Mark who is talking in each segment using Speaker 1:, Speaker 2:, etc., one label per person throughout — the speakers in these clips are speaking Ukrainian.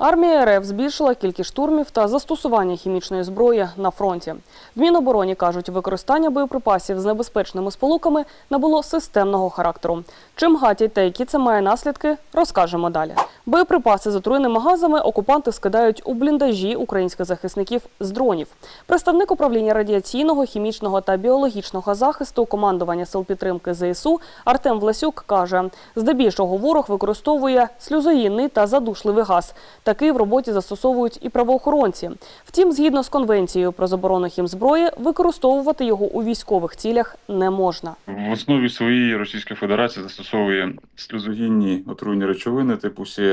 Speaker 1: Армія РФ збільшила кількість штурмів та застосування хімічної зброї на фронті. В Мінобороні кажуть, використання боєприпасів з небезпечними сполуками набуло системного характеру. Чим гатять та які це має наслідки, розкажемо далі. Боєприпаси з отруєними газами окупанти скидають у бліндажі українських захисників з дронів. Представник управління радіаційного, хімічного та біологічного захисту командування сил підтримки ЗСУ Артем Власюк каже, здебільшого ворог використовує сльозогінний та задушливий газ. Такий в роботі застосовують і правоохоронці. Втім, згідно з конвенцією про заборону хімзброї, використовувати його у військових цілях не можна.
Speaker 2: В основі своїй Російська Федерація застосовує сльозогінні отруйні речовини типу CSCN,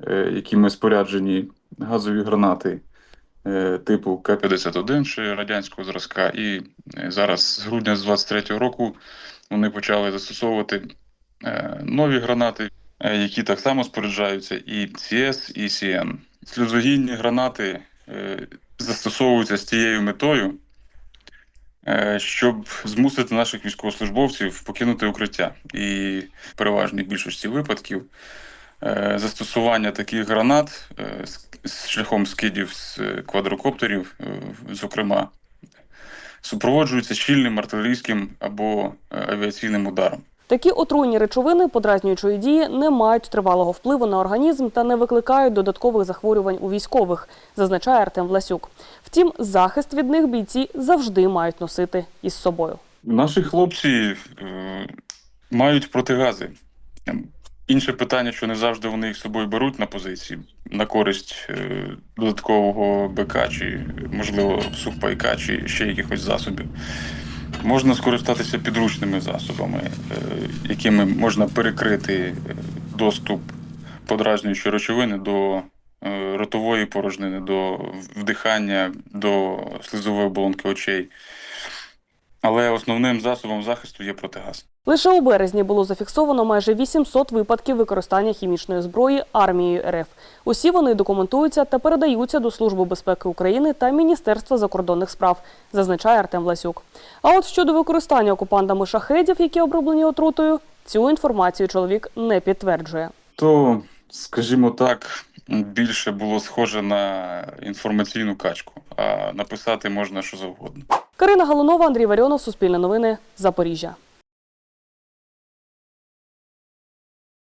Speaker 2: е, якими споряджені газові гранати е, типу К-51 ще радянського зразка. І е, зараз з грудня з 23-го року вони почали застосовувати е, нові гранати, е, які так само споряджаються і CS, і CN. Сльозогінні гранати е, застосовуються з тією метою, е, щоб змусити наших військовослужбовців покинути укриття. І в переважній більшості випадків е, застосування таких гранат е, з- шляхом скидів з квадрокоптерів, е, зокрема, супроводжується щільним артилерійським або е, авіаційним ударом.
Speaker 1: Такі отруйні речовини подразнюючої дії не мають тривалого впливу на організм та не викликають додаткових захворювань у військових, зазначає Артем Власюк. Втім, захист від них бійці завжди мають носити із собою.
Speaker 2: Наші хлопці е, мають протигази. Інше питання, що не завжди вони їх з собою беруть на позиції на користь е, додаткового БК, чи, можливо, сухпайка, чи ще якихось засобів. Можна скористатися підручними засобами, е, якими можна перекрити е, доступ подразнюючої речовини до ротової порожнини, до вдихання, до слизової оболонки очей. Але основним засобом захисту є протигаз.
Speaker 1: Лише у березні було зафіксовано майже 800 випадків використання хімічної зброї армією РФ. Усі вони документуються та передаються до Служби безпеки України та Міністерства закордонних справ, зазначає Артем Власюк. А от щодо використання окупантами шахедів, які оброблені отрутою, цю інформацію чоловік не підтверджує.
Speaker 2: То, скажімо так, більше було схоже на інформаційну качку, а написати можна що завгодно.
Speaker 1: Карина Галунова, Андрій Варіонов, Суспільне новини, Запоріжжя.